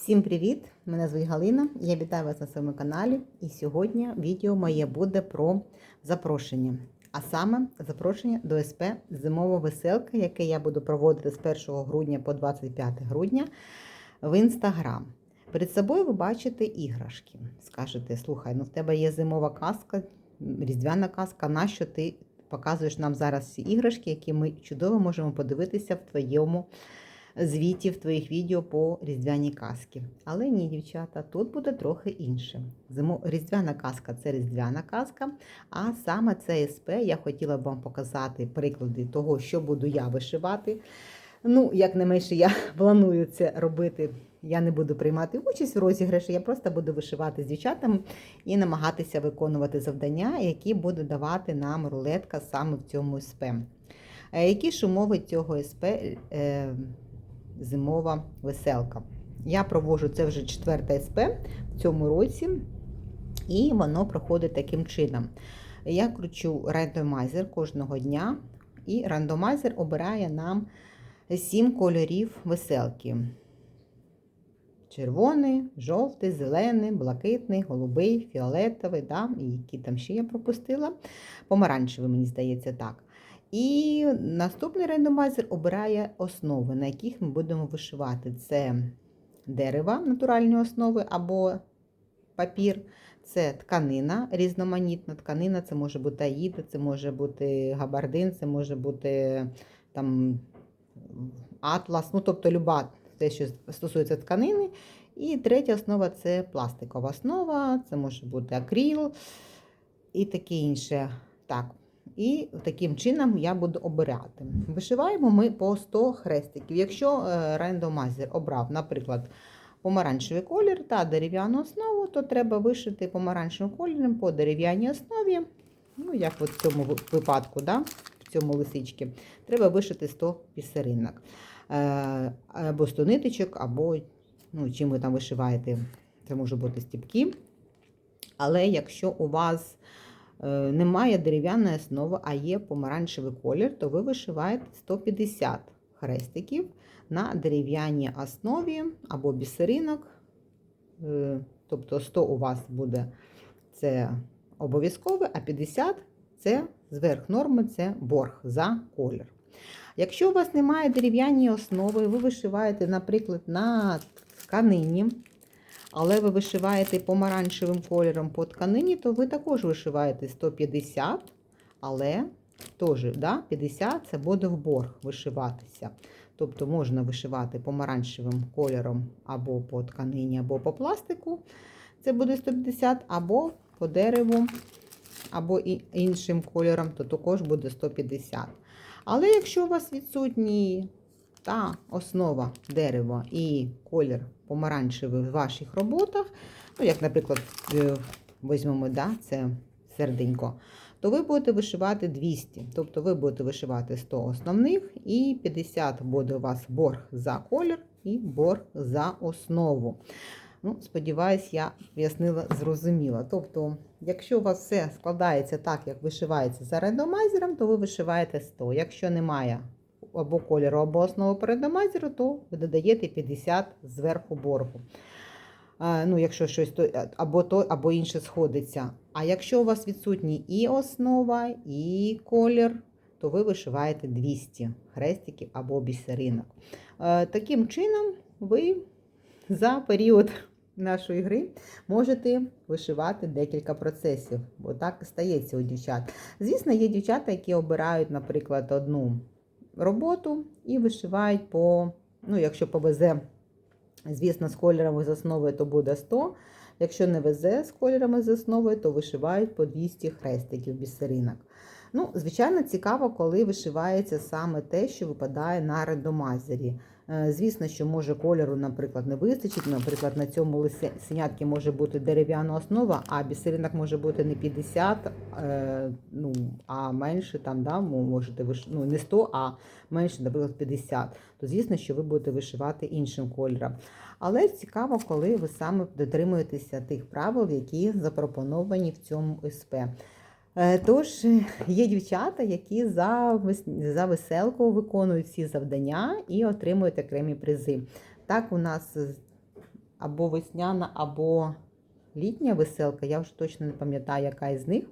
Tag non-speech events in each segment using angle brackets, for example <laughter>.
Всім привіт! Мене звуть Галина. Я вітаю вас на своєму каналі. І сьогодні відео моє буде про запрошення. А саме запрошення до СП Зимова веселка, яке я буду проводити з 1 грудня по 25 грудня в інстаграм. Перед собою ви бачите іграшки. Скажете, слухай, ну в тебе є зимова казка, різдвяна казка, нащо ти показуєш нам зараз всі іграшки, які ми чудово можемо подивитися в твоєму звітів твоїх відео по різдвяній казки. Але ні, дівчата, тут буде трохи інше. Різдвяна казка це різдвяна казка, а саме це СП я хотіла б вам показати приклади того, що буду я вишивати. Ну, як не менше, я <laughs> планую це робити. Я не буду приймати участь в розіграші, я просто буду вишивати з дівчатами і намагатися виконувати завдання, які буде давати нам рулетка саме в цьому СП. Е, Які ж умови цього СП е, зимова веселка? Я проводжу це вже четверте СП в цьому році, і воно проходить таким чином. Я кручу рандомайзер кожного дня, і рандомайзер обирає нам 7 кольорів веселки. Червоний, жовтий, зелений, блакитний, голубий, фіолетовий, да? і які там ще я пропустила. Помаранчевий, мені здається, так. І наступний рандомайзер обирає основи, на яких ми будемо вишивати. Це дерева натуральні основи або папір, це тканина, різноманітна тканина, це може бути аїда, це може бути габардин, це може бути там атлас, ну тобто люба те, що стосується тканини. І третя основа це пластикова основа, це може бути акріл і таке інше. Так. І таким чином я буду обирати. Вишиваємо ми по 100 хрестиків. Якщо рандомайзер обрав, наприклад, помаранчевий колір та дерев'яну основу, то треба вишити помаранчевим кольором по дерев'яній основі. Ну, як от в цьому випадку, да, в цьому лисичці, треба вишити 100 пісеринок. Е, або 100 ниточок, або ну, чим ви там вишиваєте, це може бути стіпки. Але якщо у вас немає дерев'яної основи, а є помаранчевий колір, то ви вишиваєте 150 хрестиків на дерев'яній основі або бісеринок. Е, тобто 100 у вас буде це обов'язкове, а 50 це зверх норми, це борг за колір. Якщо у вас немає дерев'яної основи, ви вишиваєте, наприклад, на тканині, але ви вишиваєте помаранчевим кольором по тканині, то ви також вишиваєте 150, але теж да, 50 це буде в борг вишиватися. Тобто можна вишивати помаранчевим кольором або по тканині, або по пластику. Це буде 150, або по дереву, або іншим кольором, то також буде 150. Але якщо у вас відсутні та основа дерева і колір помаранчевий в ваших роботах, ну, як, наприклад, візьмемо, да, це серденько, то ви будете вишивати 200. Тобто ви будете вишивати 100 основних, і 50 буде у вас борг за колір і борг за основу. Ну, Сподіваюсь, я пояснила, зрозуміла. Тобто, якщо у вас все складається так, як вишивається за рандомайзером, то ви вишиваєте 100. Якщо немає або кольору, або основи по то ви додаєте 50 зверху боргу. Ну, Якщо щось то, або то, або інше сходиться. А якщо у вас відсутні і основа, і колір, то ви вишиваєте 200 хрестиків або бісеринок. Таким чином, ви за період нашої гри можете вишивати декілька процесів, бо так і стається у дівчат. Звісно, є дівчата, які обирають, наприклад, одну роботу і вишивають по, ну, якщо повезе, звісно, з кольорами з основи, то буде 100. Якщо не везе з кольорами з основи, то вишивають по 200 хрестиків бісеринок. Ну, Звичайно, цікаво, коли вишивається саме те, що випадає на рандомайзері. Звісно, що може кольору, наприклад, не вистачить. Наприклад, на цьому лисенятки може бути дерев'яна основа, а бісеринок може бути не 50, ну, а менше там, да, можете виш... ну, не 100, а менше, наприклад, 50. То звісно, що ви будете вишивати іншим кольором. Але цікаво, коли ви саме дотримуєтеся тих правил, які запропоновані в цьому СП. Тож, є дівчата, які за за веселку виконують всі завдання і отримують окремі призи. Так, у нас або весняна, або літня веселка. Я вже точно не пам'ятаю, яка із них.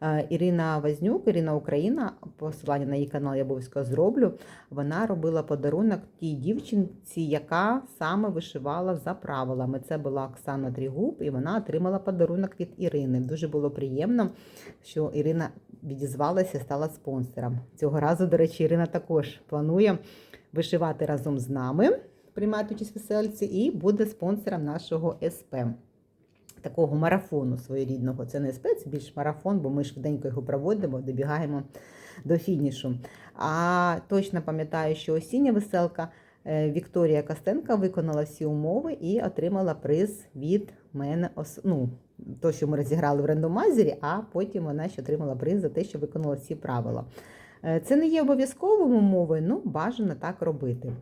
Е, Ірина Вознюк, Ірина Україна, посилання на її канал я обов'язково зроблю. Вона робила подарунок тій дівчинці, яка саме вишивала за правилами. Це була Оксана Трігуб, і вона отримала подарунок від Ірини. Дуже було приємно, що Ірина відізвалася, стала спонсором. Цього разу, до речі, Ірина також планує вишивати разом з нами, приймати участь веселці, і буде спонсором нашого СП. Такого марафону своєрідного. Це не СП, це більш марафон, бо ми швиденько його проводимо, добігаємо до фінішу. А точно пам'ятаю, що осіння веселка е, Вікторія Костенка виконала всі умови і отримала приз від мене. Ну, то, що ми розіграли в рандомайзері, а потім вона ще отримала приз за те, що виконала всі правила. Е, Це не є обов'язковою умовою, ну бажано так робити.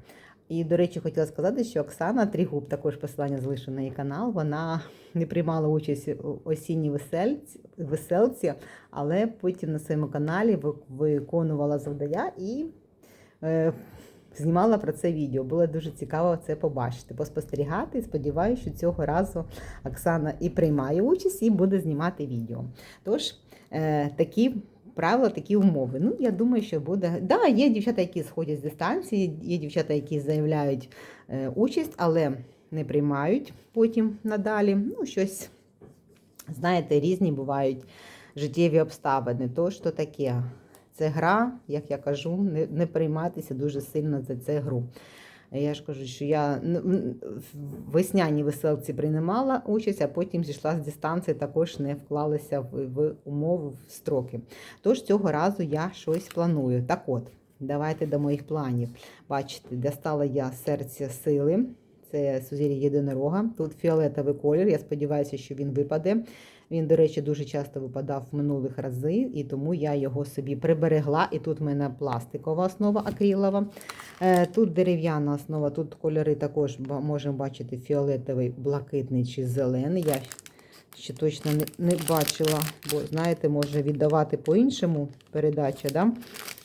І, до речі, хотіла сказати, що Оксана Трігуб, також посилання залишу на її канал, вона <laughs> не приймала участь у осінній весельці, веселці, але потім на своєму каналі виконувала завдання і е, знімала про це відео. Було дуже цікаво це побачити, поспостерігати. І сподіваюся, що цього разу Оксана і приймає участь, і буде знімати відео. Тож, е, такі правила, такі умови. Ну, я думаю, що буде. Да, є дівчата, які сходять з дистанції, є дівчата, які заявляють е, участь, але не приймають потім надалі. Ну, щось, знаєте, різні бувають життєві обставини. То що таке? Це гра, як я кажу, не, не прийматися дуже сильно за це гру. Я ж кажу, що я в весняній веселці приймала участь, а потім зійшла з дистанції, також не вклалася в, в умови в строки. Тож цього разу я щось планую. Так от, давайте до моїх планів. Бачите, достала я серце сили. Це сузір'я єдинорога. Тут фіолетовий колір. Я сподіваюся, що він випаде. Він, до речі, дуже часто випадав в минулих рази, і тому я його собі приберегла. І тут в мене пластикова основа акрилова. Е, Тут дерев'яна основа, тут кольори також можемо бачити фіолетовий, блакитний чи зелений. Я ще точно не, бачила, бо, знаєте, може віддавати по-іншому передача. Да?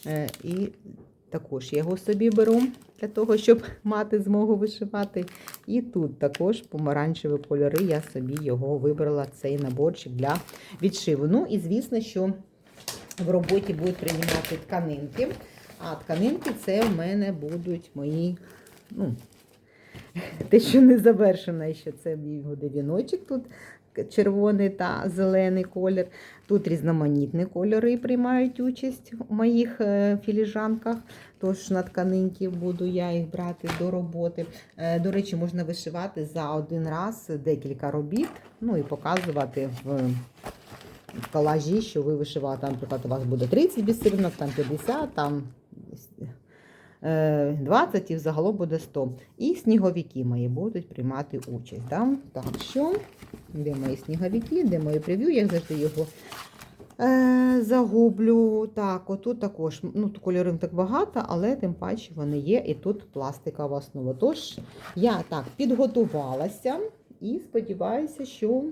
Е, І також його собі беру для того, щоб <laughs> мати змогу вишивати. І тут також помаранчеві кольори. Я собі його вибрала, цей наборчик для відшиву. Ну і звісно, що в роботі будуть приймати тканинки. А тканинки це в мене будуть мої, ну, <laughs> те, що не завершено ще, це мій буде віночок тут червоний та зелений колір. Тут різноманітні кольори приймають участь у моїх е, філіжанках. Тож на тканинки буду я їх брати до роботи. Е, До речі, можна вишивати за один раз декілька робіт, ну і показувати в в колажі, що ви вишивали, там, наприклад, у вас буде 30 бісеринок, там 50, там е, 20 і взагалом буде 100. І сніговики мої будуть приймати участь. Да? Так що, де мої сніговики, де моє прев'ю, я завжди його е, загублю. Так, отут також ну, кольорів так багато, але тим паче вони є. І тут пластикова основа. Тож я так підготувалася. І сподіваюся, що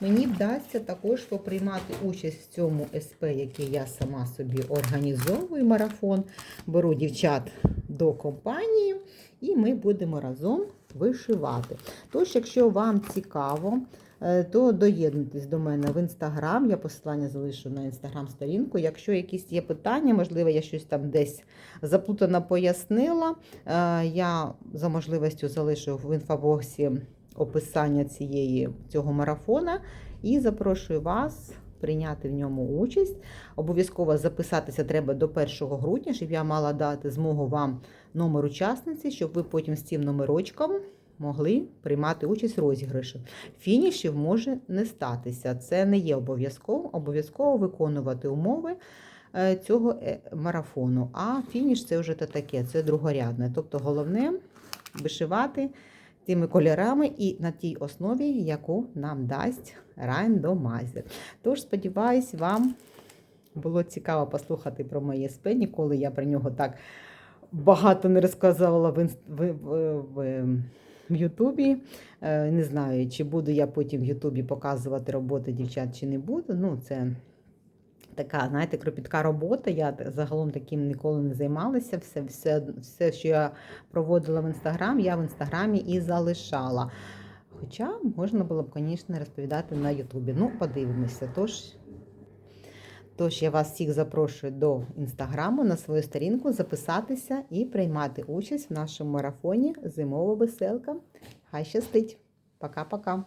мені вдасться також поприймати участь в цьому СП, який я сама собі організовую марафон. Беру дівчат до компанії, і ми будемо разом вишивати. Тож, якщо вам цікаво, то доєднуйтесь до мене в інстаграм. Я посилання залишу на інстаграм-сторінку. Якщо якісь є питання, можливо, я щось там десь заплутано пояснила. е, Я за можливістю залишу в інфобоксі описання цієї, цього марафона і запрошую вас прийняти в ньому участь. Обов'язково записатися треба до 1 грудня, щоб я мала дати змогу вам номер учасниці, щоб ви потім з цим номерочком могли приймати участь в розіграші. Фінішів може не статися. Це не є обов'язково, обов'язково виконувати умови е, цього е, марафону. А фініш це вже таке, це другорядне. Тобто головне вишивати тими кольорами і на тій основі, яку нам дасть рандомайзер. Тож, сподіваюсь, вам було цікаво послухати про моє СП. Ніколи я про нього так багато не розказувала в, в, в, в, Ютубі. Е, Не знаю, чи буду я потім в Ютубі показувати роботи дівчат, чи не буду. Ну, це така, знаєте, кропітка робота. Я загалом таким ніколи не займалася. Все, все, все, що я проводила в інстаграм, я в інстаграмі і залишала. Хоча можна було б, звісно, розповідати на Ютубі. Ну, подивимося. Тож, тож я вас всіх запрошую до інстаграму на свою сторінку записатися і приймати участь в нашому марафоні Зимова веселка. Хай щастить! Пока-пока!